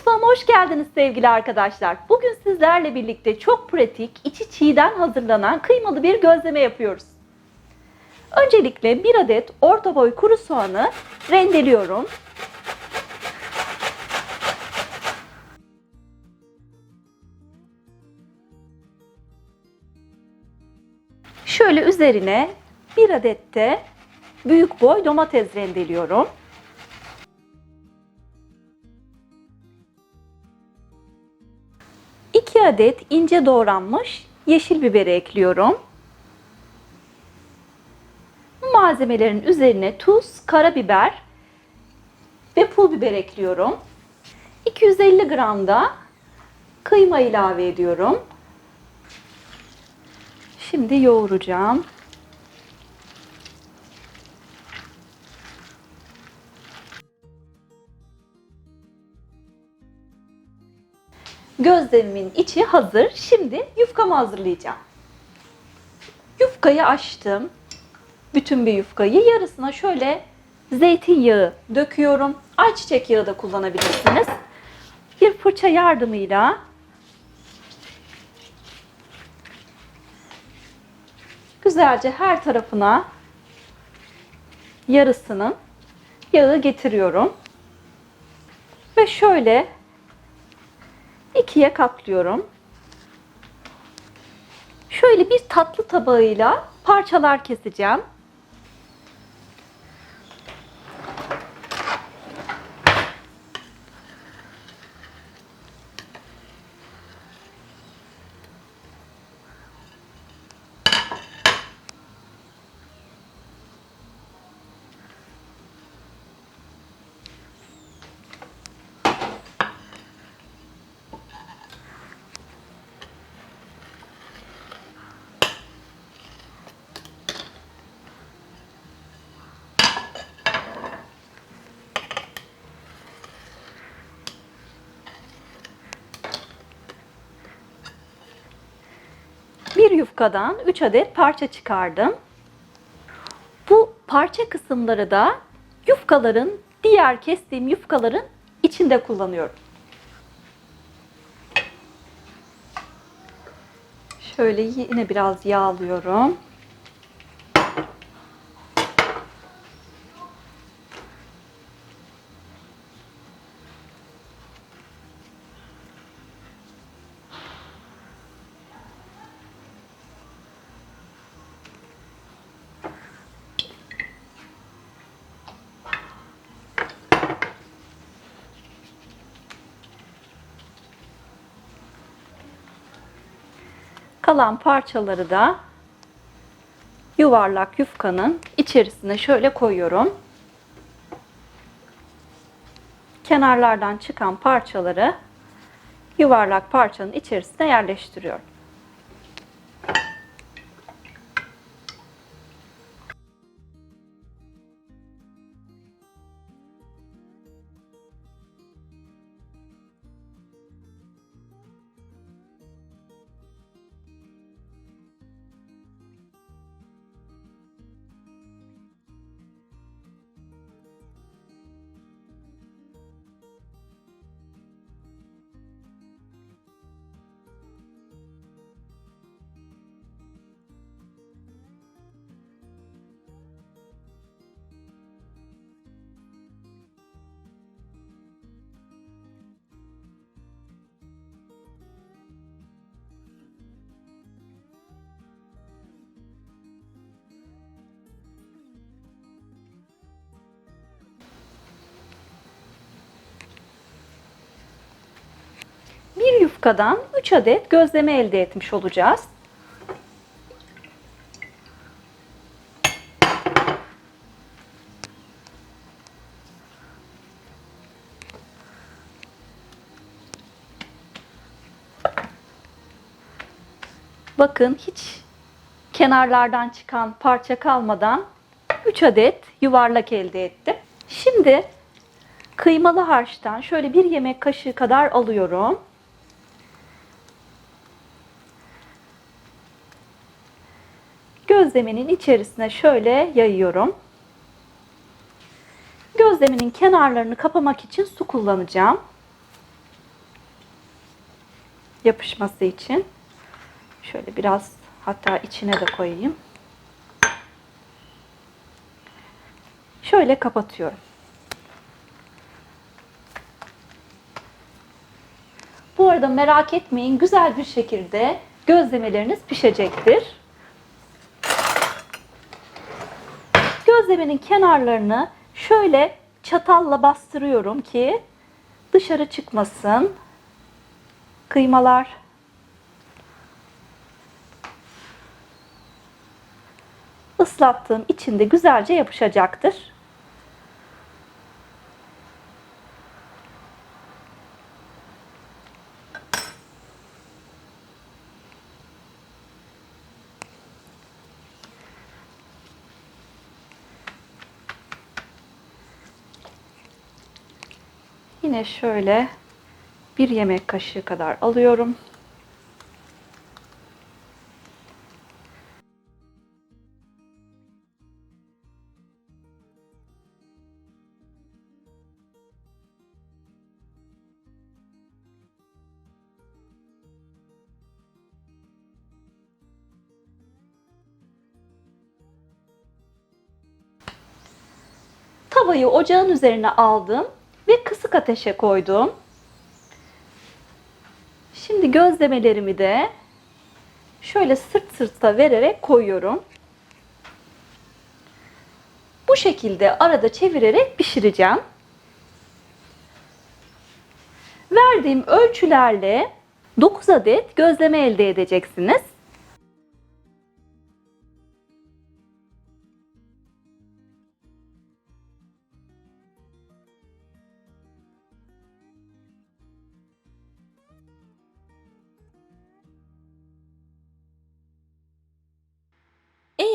Mutfağıma hoş geldiniz sevgili arkadaşlar. Bugün sizlerle birlikte çok pratik, içi çiğden hazırlanan kıymalı bir gözleme yapıyoruz. Öncelikle bir adet orta boy kuru soğanı rendeliyorum. Şöyle üzerine bir adet de büyük boy domates rendeliyorum. Adet ince doğranmış yeşil biberi ekliyorum. Bu malzemelerin üzerine tuz, karabiber ve pul biber ekliyorum. 250 gram da kıyma ilave ediyorum. Şimdi yoğuracağım. Gözlemimin içi hazır. Şimdi yufkamı hazırlayacağım. Yufkayı açtım. Bütün bir yufkayı yarısına şöyle zeytinyağı döküyorum. Ayçiçek yağı da kullanabilirsiniz. Bir fırça yardımıyla güzelce her tarafına yarısının yağı getiriyorum. Ve şöyle ikiye katlıyorum. Şöyle bir tatlı tabağıyla parçalar keseceğim. Bir yufkadan 3 adet parça çıkardım. Bu parça kısımları da yufkaların, diğer kestiğim yufkaların içinde kullanıyorum. Şöyle yine biraz yağlıyorum. Kalan parçaları da yuvarlak yufkanın içerisine şöyle koyuyorum. Kenarlardan çıkan parçaları yuvarlak parçanın içerisine yerleştiriyorum. Yufkadan 3 adet gözleme elde etmiş olacağız. Bakın hiç kenarlardan çıkan parça kalmadan 3 adet yuvarlak elde ettim. Şimdi kıymalı harçtan şöyle bir yemek kaşığı kadar alıyorum. Gözlemenin içerisine şöyle yayıyorum. Gözlemenin kenarlarını kapamak için su kullanacağım. yapışması için. Şöyle biraz hatta içine de koyayım. Şöyle kapatıyorum. Bu arada merak etmeyin güzel bir şekilde gözlemeleriniz pişecektir. Gözlemenin kenarlarını şöyle çatalla bastırıyorum ki dışarı çıkmasın. Kıymalar ıslattığım içinde güzelce yapışacaktır. Yine şöyle bir yemek kaşığı kadar alıyorum. Tavayı ocağın üzerine aldım ve kısık ateşe koydum. Şimdi gözlemelerimi de şöyle sırt sırta vererek koyuyorum. Bu şekilde arada çevirerek pişireceğim. Verdiğim ölçülerle 9 adet gözleme elde edeceksiniz.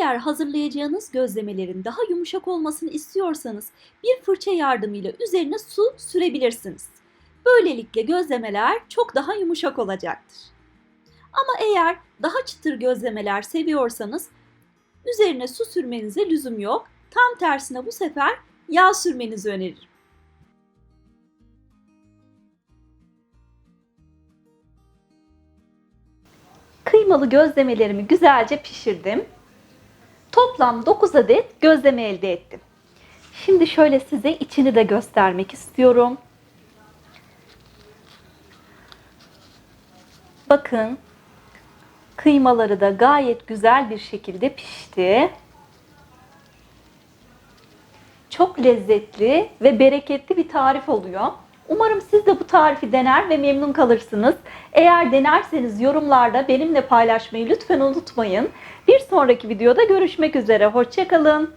Eğer hazırlayacağınız gözlemelerin daha yumuşak olmasını istiyorsanız bir fırça yardımıyla üzerine su sürebilirsiniz. Böylelikle gözlemeler çok daha yumuşak olacaktır. Ama eğer daha çıtır gözlemeler seviyorsanız üzerine su sürmenize lüzum yok. Tam tersine bu sefer yağ sürmenizi öneririm. Kıymalı gözlemelerimi güzelce pişirdim. Toplam 9 adet gözleme elde ettim. Şimdi şöyle size içini de göstermek istiyorum. Bakın kıymaları da gayet güzel bir şekilde pişti. Çok lezzetli ve bereketli bir tarif oluyor. Umarım siz de bu tarifi dener ve memnun kalırsınız. Eğer denerseniz yorumlarda benimle paylaşmayı lütfen unutmayın. Bir sonraki videoda görüşmek üzere. Hoşçakalın.